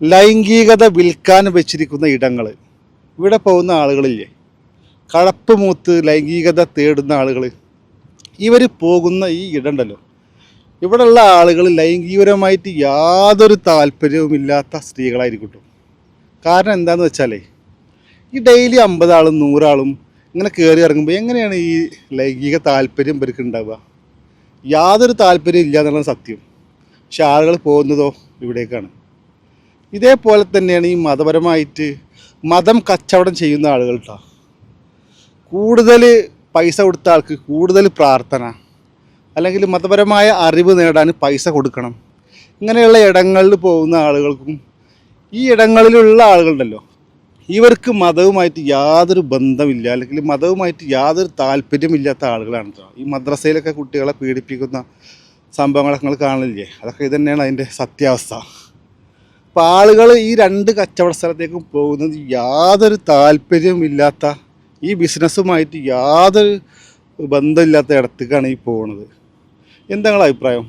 ലൈംഗികത വിൽക്കാൻ വെച്ചിരിക്കുന്ന ഇടങ്ങൾ ഇവിടെ പോകുന്ന ആളുകളില്ലേ? കഴപ്പ് മൂത്ത് ലൈംഗികത തേടുന്ന ആളുകൾ ഇവർ പോകുന്ന ഈ ഇടണ്ടല്ലോ. ഇവിടെയുള്ള ആളുകൾ ലൈംഗികപരമായിട്ട് യാതൊരു താല്പര്യവുമില്ലാത്ത സ്ത്രീകളായിരിക്കും കാരണം എന്താണെന്ന് വെച്ചാലേ ഈ ഡെയിലി അമ്പതാളും നൂറാളും ഇങ്ങനെ കയറി ഇറങ്ങുമ്പോൾ എങ്ങനെയാണ് ഈ ലൈംഗിക താല്പര്യം ഇവർക്ക് ഉണ്ടാവുക? യാതൊരു താല്പര്യം ഇല്ല എന്നുള്ളത് സത്യം. പക്ഷെ ആളുകൾ പോകുന്നതോ ഇവിടേക്കാണ്. ഇതേപോലെ തന്നെയാണ് ഈ മതപരമായിട്ട് മതം കച്ചവടം ചെയ്യുന്ന ആളുകൾ കേട്ടോ കൂടുതൽ പൈസ കൊടുത്ത ആൾക്ക് കൂടുതൽ പ്രാർത്ഥന അല്ലെങ്കിൽ മതപരമായ അറിവ് നേടാൻ പൈസ കൊടുക്കണം. ഇങ്ങനെയുള്ള ഇടങ്ങളിൽ പോകുന്ന ആളുകൾക്കും ഈ ഇടങ്ങളിലുള്ള ആളുകളുണ്ടല്ലോ ഇവർക്ക് മതവുമായിട്ട് യാതൊരു ബന്ധമില്ല അല്ലെങ്കിൽ മതവുമായിട്ട് യാതൊരു താല്പര്യമില്ലാത്ത ആളുകളാണ്. ഈ മദ്രസയിലൊക്കെ കുട്ടികളെ പീഡിപ്പിക്കുന്ന സംഭവങ്ങളൊക്കെ നിങ്ങൾ കാണില്ലേ അതൊക്കെ ഇതുതന്നെയാണ് അതിന്റെ സത്യാവസ്ഥ. അപ്പോൾ ആളുകൾ ഈ രണ്ട് കച്ചവട സ്ഥലത്തേക്കും പോകുന്നത് യാതൊരു താല്പര്യമില്ലാത്ത ഈ ബിസിനസ്സുമായിട്ട് യാതൊരു ബന്ധമില്ലാത്ത ഇടത്തേക്കാണ് ഈ പോകുന്നത്. എന്താണ് അഭിപ്രായം?